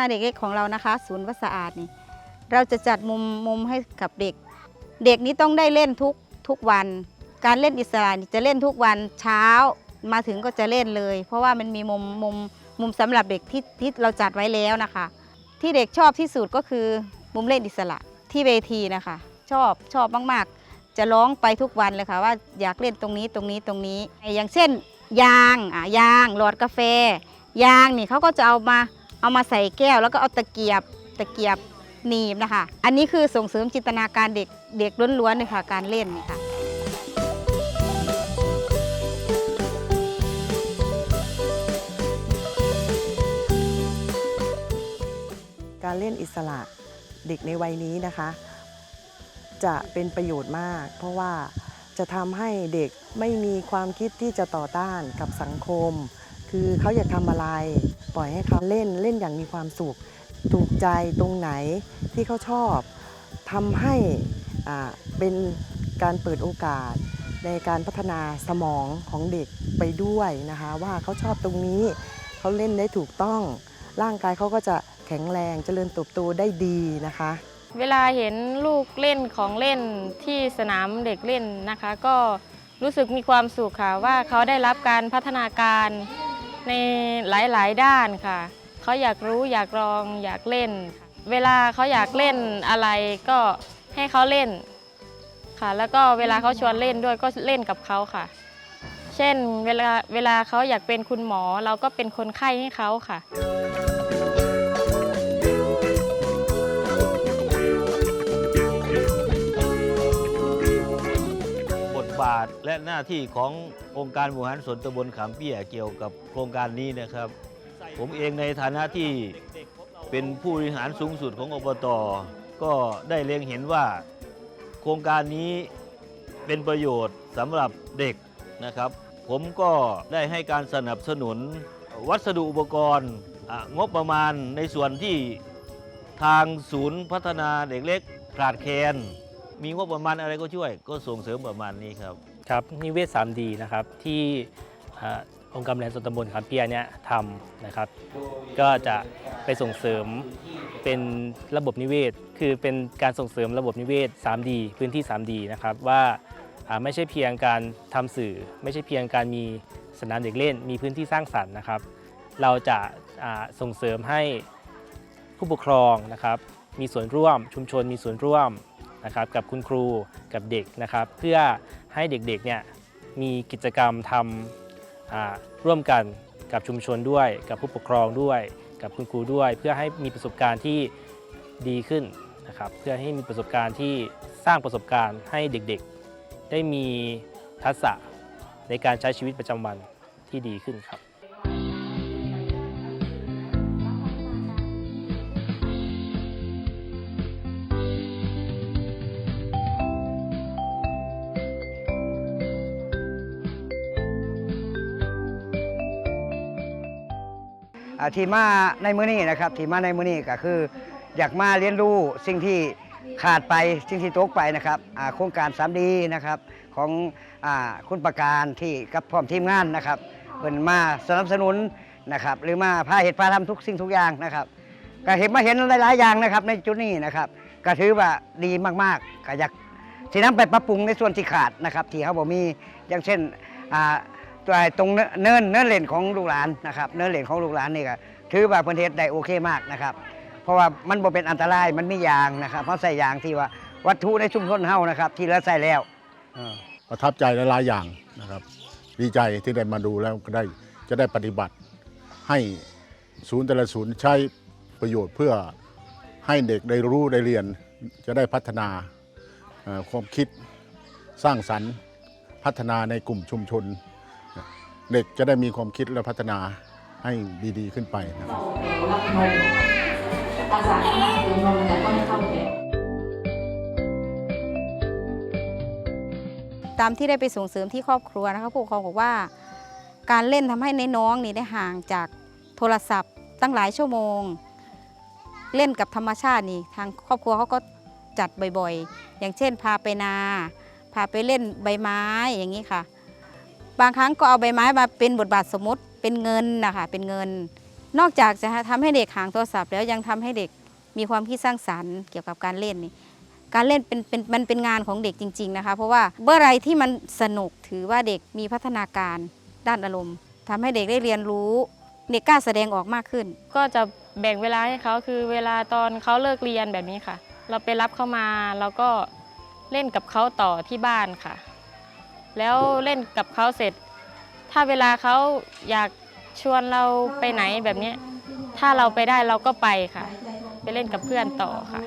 าเด็กเล็กของเรานะคะ ศูนย์วัดสะอาดนี่เราจะจัดมุมมุมให้กับเด็ก เด็กนี้ต้องได้เล่นทุกทุกวัน การเล่นอิสระนี่จะเล่นทุกวันเช้ามาถึงก็จะเล่นเลย เพราะว่ามันมีมุมมุมมุมสำหรับเด็กที่ที่เราจัดไว้แล้วนะคะ ที่เด็กชอบที่สุดก็คือมุมเล่นอิสระที่เวทีนะคะ ชอบชอบมากๆ จะร้องไปทุกวันเลยค่ะว่าอยากเล่นตรงนี้ตรงนี้ตรงนี้ อย่างเช่น ยางอะยางหลอดกาแฟ ยางนี่เขาก็จะเอามา เอามาใส่แก้วแล้วก็เอาตะเกียบตะเกียบหนีบนะคะ อันนี้คือส่งเสริมจินตนาการเด็กเด็กล้วนๆเลยค่ะการเล่นนี่ค่ะการเล่นอิสระเด็กในวัยนี้นะคะ จะเป็นประโยชน์มาก เพราะว่าจะทำให้เด็กไม่มีความคิดที่จะต่อต้านกับสังคม คือเขาอยากทำอะไร ปล่อยให้เขาเล่นเล่นอย่างมีความสุข ถูกใจตรงไหนที่เขาชอบทำให้อ่าเป็นการเปิดโอกาสในการพัฒนาสมองของเด็กไปด้วยนะคะ ว่าเขาชอบตรงนี้เขาเล่นได้ถูกต้อง ร่างกายเขาก็จะแข็งแรงเจริญเติบโตได้ดีนะคะ เวลาเห็นลูกเล่นของเล่นที่สนามเด็กเล่นนะคะ ก็รู้สึกมีความสุขค่ะว่าเขาได้รับการพัฒนาการ ในหลายๆด้านค่ะ เขาอยากรู้อยากลองอยากเล่น เวลาเขาอยากเล่นอะไรก็ให้เขาเล่นค่ะ แล้วก็เวลาเขาชวนเล่นด้วยก็เล่นกับเขาค่ะ เช่นเวลาเวลาเขาอยากเป็นคุณหมอเราก็เป็นคนไข้ให้เขาค่ะ และหน้าที่ขององค์การบริหารส่วนตำบลขามเปี้ยเกี่ยวกับโครงการนี้นะครับ ผมเองในฐานะที่เป็นผู้บริหารสูงสุดของอบต ก็ได้เล็งเห็นว่า โครงการนี้เป็นประโยชน์สำหรับเด็กนะครับ ผมก็ได้ให้การสนับสนุนวัสดุอุปกรณ์อะงบประมาณในส่วนที่ทางศูนย์พัฒนาเด็กเล็กขาดแคลนมีงบประมาณอะไรก็ช่วย ก็ส่งเสริมประมาณนี้ครับ ครับนิเวศ 3D นะครับที่องค์การบริหารส่วนตำบลขามเปียเนี่ยทำนะครับ ก็จะไปส่งเสริมเป็นระบบนิเวศ คือเป็นการส่งเสริมระบบนิเวศ 3D พื้นที่ 3D นะครับว่าไม่ใช่เพียงการทำสื่อ ไม่ใช่เพียงการมีสนามเด็กเล่น มีพื้นที่สร้างสรรค์นะครับ เราจะส่งเสริมให้ผู้ปกครองนะครับ มีส่วนร่วมชุมชนมีส่วนร่วม นะครับกับคุณครูกับเด็กนะครับ เพื่อให้เด็กๆเนี่ยมีกิจกรรมทำร่วมกันกับชุมชนด้วย กับผู้ปกครองด้วย กับคุณครูด้วย เพื่อให้มีประสบการณ์ที่ดีขึ้นนะครับเพื่อให้มีประสบการณ์ที่สร้างประสบการณ์ให้เด็กๆ ได้มีทักษะในการใช้ชีวิตประจำวันที่ดีขึ้นครับ อ่าที่มาในมื้อนี้นะครับที่มาในมื้อนี้ก็คือ อยากมาเรียนรู้สิ่งที่ขาดไปสิ่งที่ตกไปนะครับอ่าโครงการ 3D นะครับของอาคุณประการที่กับพร้อมทีมงานนะครับเป็นมาสนับสนุนนะครับหรือมาพาเหตุพาทำทุกสิ่งทุกอย่างนะครับ ก็เห็นมาเห็นหลายๆอย่างนะครับ ในจุดนี้นะครับก็ถือว่าดีมากๆก็อยากสินำไปปรับปรุงในส่วนที่ขาดนะครับที่เขาบอกมีอย่างเช่นอ่า ตัวตรงเนินเนินเลนของลูกหลานนะครับเนินเลนของลูกหลานนี่ก็ถือว่าประเทศได้โอเคมากนะครับ เพราะว่ามันบ่เป็นอันตรายมันไมียางนะครับ เพราะใส่ยางที่ว่าวัตถุในชุมชนเฮานะครับ ที่เหลือใส่แล้วประทับใจหลายอย่างนะครับดีใจที่ได้มาดูแล้วก็ได้จะได้ปฏิบัติ ให้ศูนย์แต่ละศูนย์ใช้ประโยชน์เพื่อให้เด็กได้รู้ได้เรียน จะได้พัฒนาความคิดสร้างสรรค์ พัฒนาในกลุ่มชุมชน เด็กจะได้มีความคิดและพัฒนาให้ดีๆขึ้นไปนะครับตามที่ได้ไปส่งเสริมที่ครอบครัวนะคะผู้ปกครองบอกว่า การเล่นทำให้ในน้องนี่ได้ห่างจากโทรศัพท์ตั้งหลายชั่วโมง เล่นกับธรรมชาตินี่ ทางครอบครัวเขาก็จัดบ่อยๆ อย่างเช่นพาไปนา พาไปเล่นใบไม้อย่างนี้ค่ะ บางครั้งก็เอาใบไม้มาเป็นบทบาทสมมติเป็นเงินนะคะเป็นเงิน นอกจากจะทำให้เด็กห่างโทรศัพท์ แล้วยังทำให้เด็กมีความคิดสร้างสรรค์เกี่ยวกับการเล่นนี่การเล่นเป็นเป็นมันเป็นงานของเด็กจริง ๆนะคะ เพราะว่าเมื่อไรที่มันสนุกถือว่าเด็กมีพัฒนาการด้านอารมณ์ทำให้เด็กได้เรียนรู้เด็กกล้าแสดงออกมากขึ้น ก็จะแบ่งเวลาให้เขาคือเวลาตอนเขาเลิกเรียนแบบนี้ค่ะ เราไปรับเขามาเราก็เล่นกับเขาต่อที่บ้านค่ะ แล้วเล่นกับเขาเสร็จ ถ้าเวลาเขาอยากชวนเราไปไหนแบบนี้ ถ้าเราไปได้เราก็ไปค่ะ ไปเล่นกับเพื่อนต่อค่ะ